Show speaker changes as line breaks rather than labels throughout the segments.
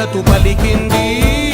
మద్దతు పలికింది.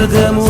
Largamos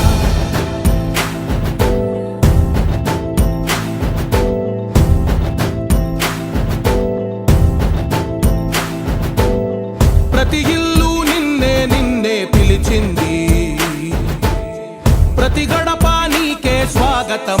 gata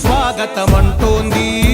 స్వాగతం అంటోంది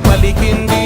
పలికింది